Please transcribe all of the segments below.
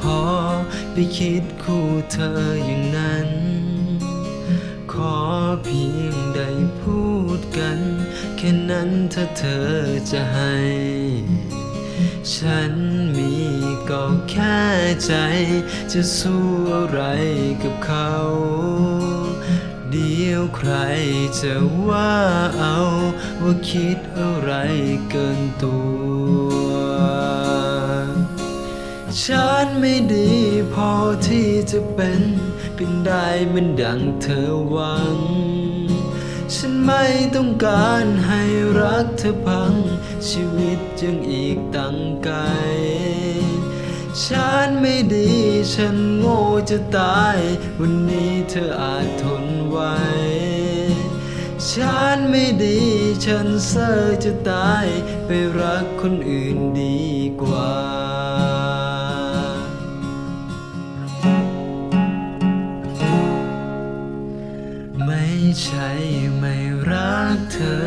พอไปคิดคู่เธออย่างนั้น ขอเพียงได้พูดกัน แค่นั้นถ้าเธอจะให้ ฉันมีก็แค่ใจ จะสู้อะไรกับเขา เดี๋ยวใครจะว่าเอา ว่าคิดอะไรเกินตัว ฉันไม่ดีพอที่จะเป็น เป็นได้เหมันดังเธอหวัง ฉันไม่ต้องการให้รักเธอพัง ชีวิตยังอีกตั้งไกล ฉันไม่ดี ฉันโง่จะตาย วันนี้เธออาจทนไหวฉันไม่ดี ฉันเซอจะตาย ไปรักคนอื่นดีกว่า ไม่ใช่ไม่รักเธอ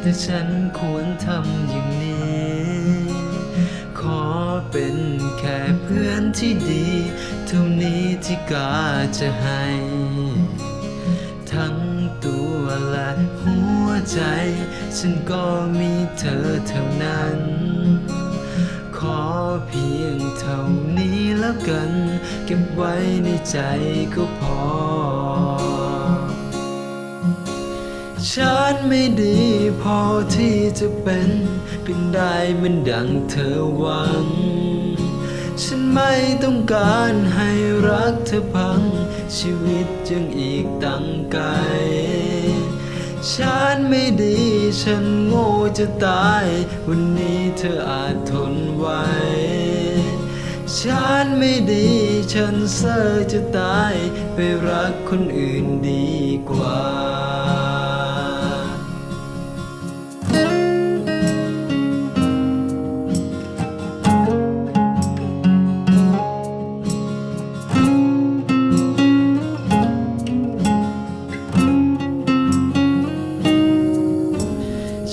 แต่ฉันควรทำอย่างนี้ ขอเป็นแค่เพื่อนที่ดีเท่านี้ที่กล้าจะให้ ทั้งตัวและหัวใจ ฉันก็มีเธอเท่านั้นขอเพียงเท่านี้แล้วกัน เก็บไว้ในใจก็พอ ฉันไม่ดีพอที่จะเป็น เป็นได้เหมันดังเธอหวัง ฉันไม่ต้องการให้รักเธอพัง ชีวิตยังอีกตั้งไกล ฉันไม่ดี ฉันโง่จะตาย วันนี้เธออาจทนไหวฉันไม่ดี ฉันเซอจะตาย ไปรักคนอื่นดีกว่า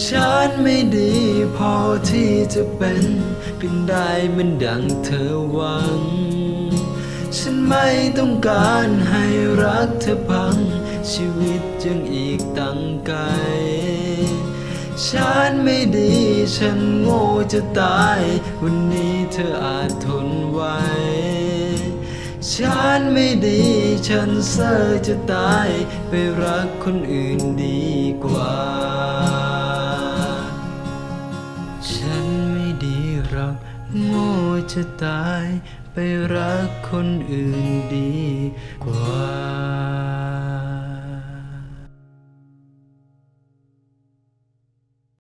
ฉันไม่ดีพอที่จะเป็น เป็นได้เหมันดังเธอหวัง ฉันไม่ต้องการให้รักเธอพัง ชีวิตยังอีกตั้งไกล ฉันไม่ดี ฉันโง่จะตาย วันนี้เธออาจทนไหวฉันไม่ดี ฉันเซอจะตาย ไปรักคนอื่นดีกว่า โง่จะตายไปรักคนอื่นดีกว่า